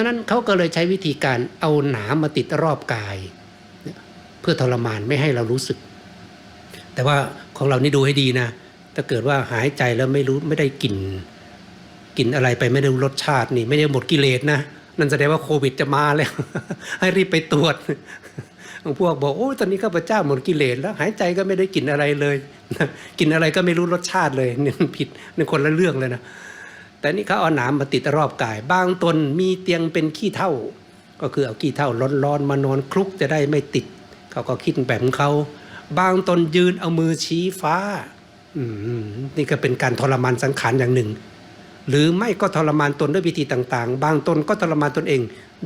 ดังนั้นเขาก็เลยใช้วิธีการเอาหนามมาติดรอบกาย เพื่อทรมานไม่ให้เรารู้สึก แต่ว่าของเรานี่ดูให้ดีนะ ถ้าเกิดว่าหายใจแล้วไม่รู้ไม่ได้กลิ่นกลิ่นอะไรไปไม่ได้รู้รสชาตินี่ ไม่ได้หมดกิเลสนะนั่นแสดงว่าโควิดจะมาแล้ว ให้รีบไปตรวจพวกบอกโอ้ตอนนี้ข้าพเจ้าหมดกิเลสแล้ว หายใจก็ไม่ได้กลิ่นอะไรเลย กินอะไรก็ไม่รู้รสชาติเลยนี่ผิดในคนละเรื่องเลยนะ แต่นี่เขาเอาหนามมาติดรอบกาย บางตนมีเตียงเป็นขี้เท่า ก็คือเอาขี้เท่าร้อนๆมานอนคลุกจะได้ไม่ติด เขาก็คิดแบบของเขาบางตนยืนเอามือชี้ฟ้าอืนี่ก็เป็นการทรมานสังขารอย่างหนึ่ง หรือไม่ก็ทรมานตนด้วยวิธีต่างๆ บางตนก็ทรมานตนเอง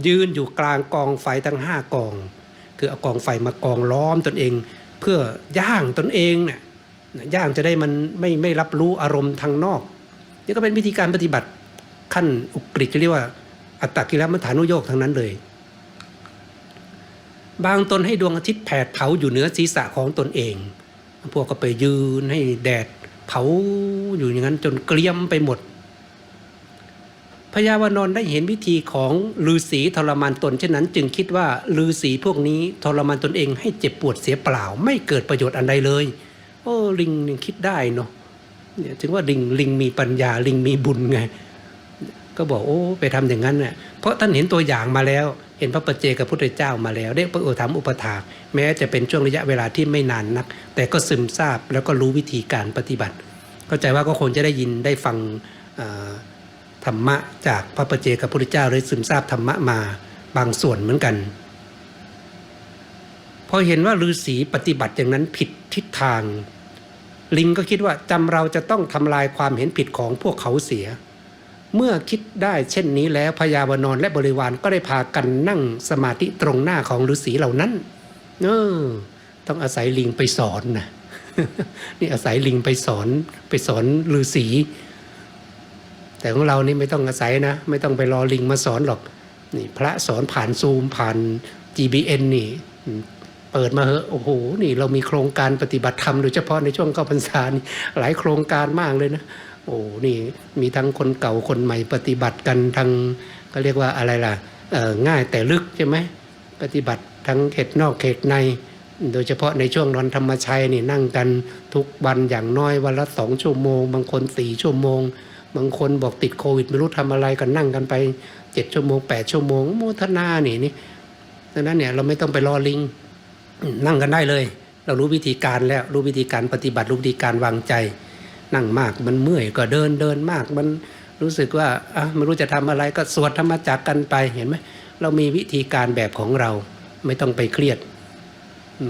ยืนอยู่กลางกองไฟทั้งห้ากอง คือเอากองไฟมากองล้อมตนเอง เพื่อย่างตนเองเนี่ยย่างจะได้มันไม่ไม่รับรู้อารมณ์ทางนอก นี่ก็เป็นวิธีการปฏิบัติขั้นอุกฤษจะเรียกว่าอัตตกิลมัฐานุโยกทั้งนั้นเลย บางตนให้ดวงอาทิตย์แผดเผาอยู่เหนือศีรษะของตนเอง พวกก็ไปยืนให้แดดเผาอยู่อย่างนั้นจนเกลี้ยมไปหมดพญาวานนได้เห็นวิธีของฤาษีทรมานตนเช่นนั้นจึงคิดว่าฤาษีพวกนี้ทรมานตนเองให้เจ็บปวดเสียเปล่า ไม่เกิดประโยชน์อันใดเลย โอ้ลิงคิดได้เนาะ เนี่ยถึงว่าลิงลิงมีปัญญาลิงมีบุญไง ก็บอกโอ้ไปทำอย่างนั้นเน่ะเพราะท่านเห็นตัวอย่างมาแล้ว เห็นพระปัจเจกับพุทธเจ้ามาแล้ว ได้พระโอษฐามอุปถากแม้จะเป็นช่วงระยะเวลาที่ไม่นานนัก แต่ก็ซึมซาบแล้วก็รู้วิธีการปฏิบัติ เข้าใจว่าก็คงจะได้ยินได้ฟังธรรมะจากพระปัจเจกับพุทธเจ้าเลยซึมซาบธรรมะมาบางส่วนเหมือนกันพอเห็นว่าฤาษีปฏิบัติอย่างนั้นผิดทิศทาง ลิงก็คิดว่าจำเราจะต้องทำลายความเห็นผิดของพวกเขาเสีย เมื่อคิดได้เช่นนี้แล้วพญาวานอนและบริวารก็ได้พากันนั่งสมาธิตรงหน้าของฤาษีเหล่านั้นเออต้องอาศัยลิงไปสอนนะนี่อาศัยลิงไปสอนไปสอนฤาษีแต่ของเรานี่ไม่ต้องอาศัยนะ ไม่ต้องไปรอลิงมาสอนหรอกนี่พระสอนผ่านซูมผ่าน GBN นี่ เปิดมาเหอะโอ้โหนี่เรามีโครงการปฏิบัติธรรมโดยเฉพาะในช่วงเข้าพรรษานี่หลายโครงการมากเลยนะโอ้นี่มีทั้งคนเก่าคนใหม่ปฏิบัติกันทางก็เรียกว่าอะไรล่ะง่ายแต่ลึกใช่ไหมปฏิบัติทั้งเขตนอกเขตใน โดยเฉพาะในช่วงนอนธรรมชัยนี่นั่งกันทุกวันอย่างน้อยวันละสองชั่วโมง บางคนสี่ชั่วโมง บางคนบอกติดโควิดไม่รู้ทำอะไรกันนั่งกันไปเจ็ดชั่วโมงแปดชั่วโมงโมทนานี่นี่ดังนั้นเนี่ยเราไม่ต้องไปรอลิง นั่งกันได้เลย เรารู้วิธีการแล้วรู้วิธีการปฏิบัติรู้วิธีการวางใจ นั่งมากมันเมื่อยก็เดินเดินมาก มันรู้สึกว่าอะไม่รู้จะทำอะไรก็สวดธรรมจักกันไปเห็นไหมเรามีวิธีการแบบของเราไม่ต้องไปเครียด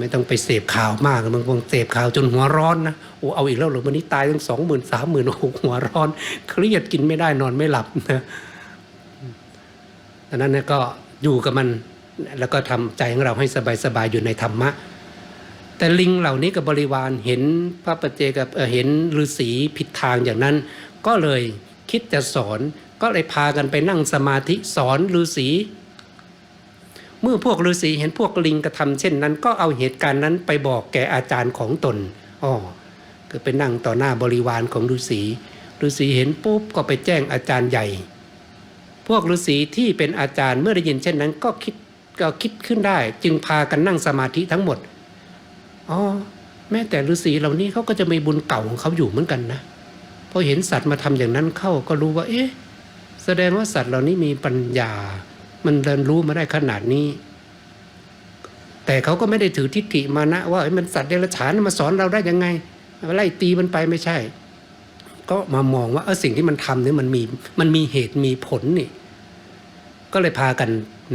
ไม่ต้องไปเสพข่าวมากบางคนเสพข่าวจนหัวร้อนนะโอ้เอาอีกแล้วหรือวันนี้ตายตั้งสองหมื่นสามหมื่นโอ้หัวร้อน เครียดกินไม่ได้นอนไม่หลับนะดังนั้นก็อยู่กับมัน แล้วก็ทำใจของเราให้สบายๆอยู่ในธรรมะ แต่ลิงเหล่านี้กับบริวารเห็นพระปเจกับเเห็นฤาษีผิดทางอย่างนั้น ก็เลยคิดจะสอนก็เลยพากันไปนั่งสมาธิสอนฤาษีเมื่อพวกฤาษีเห็นพวกลิงกระทำเช่นนั้น ก็เอาเหตุการณ์นั้นไปบอกแก่อาจารย์ของตนอ๋อก็ไปนั่งต่อหน้าบริวารของฤาษีฤาษีเห็นปุ๊บก็ไปแจ้งอาจารย์ใหญ่ พวกฤาษีที่เป็นอาจารย์เมื่อได้ยินเช่นนั้น ก็คิด ก็คิดขึ้นได้ จึงพากันนั่งสมาธิทั้งหมดอ๋อแม้แต่ฤาษีเหล่านี้เขาก็จะมีบุญเก่าของเขาอยู่เหมือนกันนะพอเห็นสัตว์มาทำอย่างนั้นเข้าก็รู้ว่า เอ๊ะ แสดงว่าสัตว์เหล่านี้มีปัญญา มันเรียนรู้มาได้ขนาดนี้ แต่เขาก็ไม่ได้ถือทิฏฐิมานะ ว่าเอ้ยมันสัตว์เดรัจฉานมาสอนเราได้ยังไงไล่ตีมันไปไม่ใช่ ก็มามองว่าเออสิ่งที่มันทำเนี่ยมันมีมันมีเหตุมีผลนี่ ก็เลยพากัน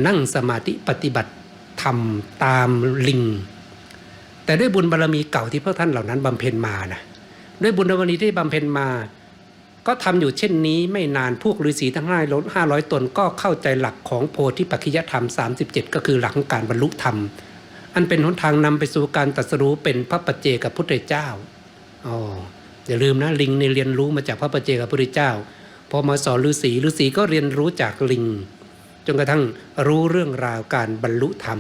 นั่งสมาธิปฏิบัติทำตามลิง แต่ด้วยบุญบารรมีเก่าที่พวกท่านเหล่านั้นบำเพ็ญมานะด้วยบุญบารรมีที่บำเพ็ญมา ก็ทำอยู่เช่นนี้ไม่นานพวกฤาษีทั้งห้าร้อยห้าร้อยตนก็เข้าใจหลักของโพธิปัจขิยธรรม 37 ก็คือหลักของการบรรลุธรรม อันเป็นหนทางนำไปสู่การตรัสรู้เป็นพระปัจเจกับพุทธเจ้าอ๋ออย่าลืมนะลิงในเรียนรู้มาจากพระปัจเจกับพุทธเจ้าพอมาสอนฤาษีฤาษีก็เรียนรู้จากลิง จนกระทั่งรู้เรื่องราวการบรรลุธรรม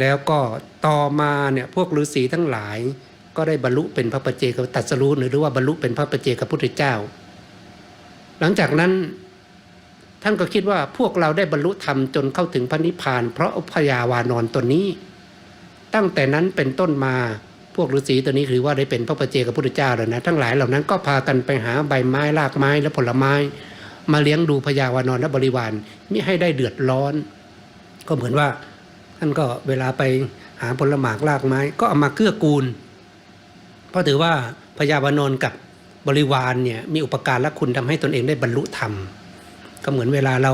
แล้วก็ต่อมาเนี่ยพวกฤาษีทั้งหลายก็ได้บรรลุเป็นพระปัจเจกับตรัสรู้หรือว่าบรรลุเป็นพระปัจเจกับพุทธเจ้า หลังจากนั้นท่านก็คิดว่าพวกเราได้บรรลุธรรมจนเข้าถึงพระนิพพาน เพราะพญาวานอนตนนี้ ตั้งแต่นั้นเป็นต้นมาพวกฤาษีตัวนี้ถือว่าได้เป็นพระปเจกับพระพุทธเจ้าแล้วนะทั้งหลายเหล่านั้นก็พากันไปหาใบไม้รากไม้และผลไม้ มาเลี้ยงดูพญาวานอนและบริวารมิให้ได้เดือดร้อน ก็เหมือนว่าท่านก็เวลาไปหาผลหมากรากไม้ ก็เอามาเกื้อกูล เพราะถือว่าพญาวานอนกับบริวารเนี่ยมีอุปการและคุณทำให้ตนเองได้บรรลุธรรม ก็เหมือนเวลาเรา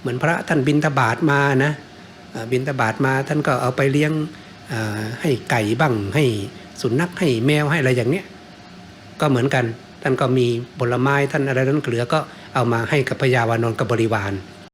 เหมือนพระท่านบินทบาทมานะบินทบาทมาท่านก็เอาไปเลี้ยงให้ไก่บ้างให้สุนัขให้แมวให้อะไรอย่างเนี้ยก็เหมือนกันท่านก็มีผลไม้ท่านอะไรนั้นเหลือก็ เอามาให้กับพญาวานอนกับบริวาร